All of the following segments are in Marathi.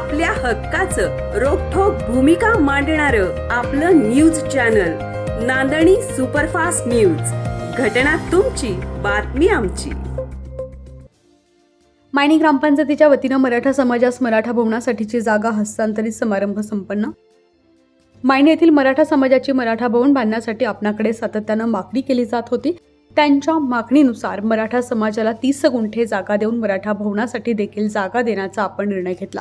आपल्या हक्काचं रोखोक भूमिका मांडणार आपलं news channel Nandani superfast news. घटना तुमची बातमी आमची. मायणी ग्रामपंचायतीच्या वतीनं मराठा समाजास मराठा भवनासाठीची जागा हस्तांतरित समारंभ संपन्न. मायणी येथील मराठा समाजाची मराठा भवन बांधण्यासाठी आपणाकडे सातत्यानं मागणी केली जात होती. त्यांच्या मागणीनुसार मराठा समाजाला तीस गुंठे जागा देऊन मराठा भवनासाठी देखील जागा देण्याचा आपण निर्णय घेतला.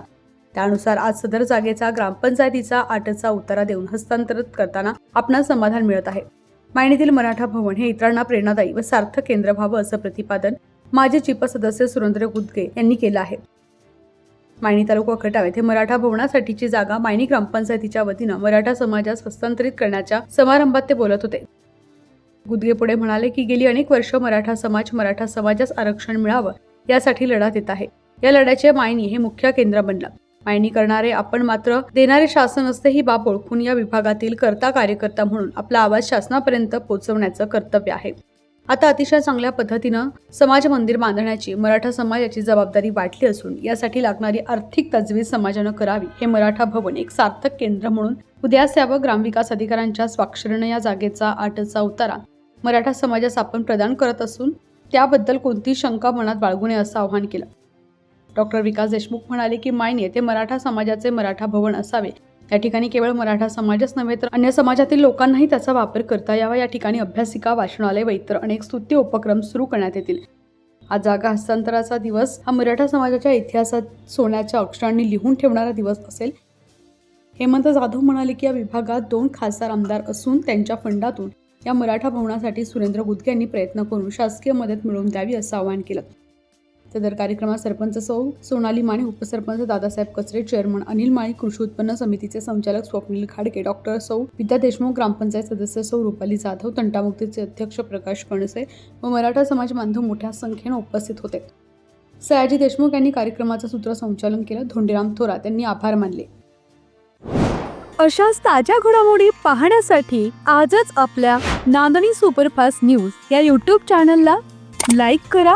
त्यानुसार आज सदर जागेचा ग्रामपंचायतीचा आटचा उतारा देऊन हस्तांतरित करताना आपणास समाधान मिळत आहे. मायणीतील मराठा भवन हे इतरांना प्रेरणादायी व सार्थक केंद्र व्हावं असं प्रतिपादन माजी चिप सदस्य सुरेंद्र गुदगे यांनी केलं आहे. मायणी तालुका खटाव येथे मराठा भवनासाठीची जागा मायणी ग्रामपंचायतीच्या वतीनं मराठा समाजास हस्तांतरित करण्याच्या समारंभात ते बोलत होते. गुदगे पुढे म्हणाले की गेली अनेक वर्ष मराठा समाज मराठा समाजास आरक्षण मिळावं यासाठी लढा देत आहे. या लढ्याचे मायणी हे मुख्य केंद्र बनलं. मायणी करणारे आपण मात्र देणारे शासन असते ही बाब ओळखून या विभागातील करता कार्यकर्ता म्हणून आपला आवाज शासनापर्यंत पोहोचवण्याचं कर्तव्य आहे. आता अतिशय चांगल्या पद्धतीनं समाज मंदिर बांधण्याची मराठा समाजाची जबाबदारी वाटली असून यासाठी लागणारी आर्थिक तजवीज समाजानं करावी हे मराठा भवन एक सार्थक केंद्र म्हणून उद्यास यावं ग्रामविकास अधिकाऱ्यांच्या स्वाक्षरीनं या जागेचा आटचा उतारा मराठा समाजास आपण प्रदान करत असून त्याबद्दल कोणती शंका मनात बाळगू नये असं आवाहन केलं. डॉक्टर विकास देशमुख म्हणाले की मायने ते मराठा समाजाचे मराठा भवन असावे. या ठिकाणी केवळ मराठा समाजच नव्हे तर अन्य समाजातील लोकांनाही त्याचा वापर करता यावा. या ठिकाणी अभ्यासिका वाचनालय व इतर अनेक स्तुत्य उपक्रम सुरू करण्यात येतील. आज जागा हस्तांतराचा दिवस. हा मराठा समाजाच्या इतिहासात सोन्याच्या अक्षरांनी लिहून ठेवणारा दिवस असेल. हेमंत जाधव म्हणाले की या विभागात दोन खासदार आमदार असून त्यांच्या फंडातून या मराठा भवनासाठी सुरेंद्र गुदगे यांनी प्रयत्न करून शासकीय मदत मिळवून द्यावी असं आवाहन केलं. सदर कार्यक्रमात सरपंच सौ सोनाली माने उपसरपंच दादासाहेब कचरे चेअरमन अनिल माळी कृषी उत्पन्न समितीचे संचालक स्वप्नील खाडके डॉक्टर सौ विद्या देशमुख ग्रामपंचायत सदस्य सौ रुपाली जाधव तंटामुक्तीचे अध्यक्ष प्रकाश कणसे व मराठा समाज बांधव मोठ्या संख्येनं उपस्थित होते. सयाजी देशमुख यांनी कार्यक्रमाचं सूत्रसंचालन केलं. धोंडीराम थोरात यांनी आभार मानले. अशाच ताज्या घडामोडी पाहण्यासाठी आजच आपल्या नांदणी सुपरफास्ट न्यूज या यूट्यूब चॅनलला लाईक करा.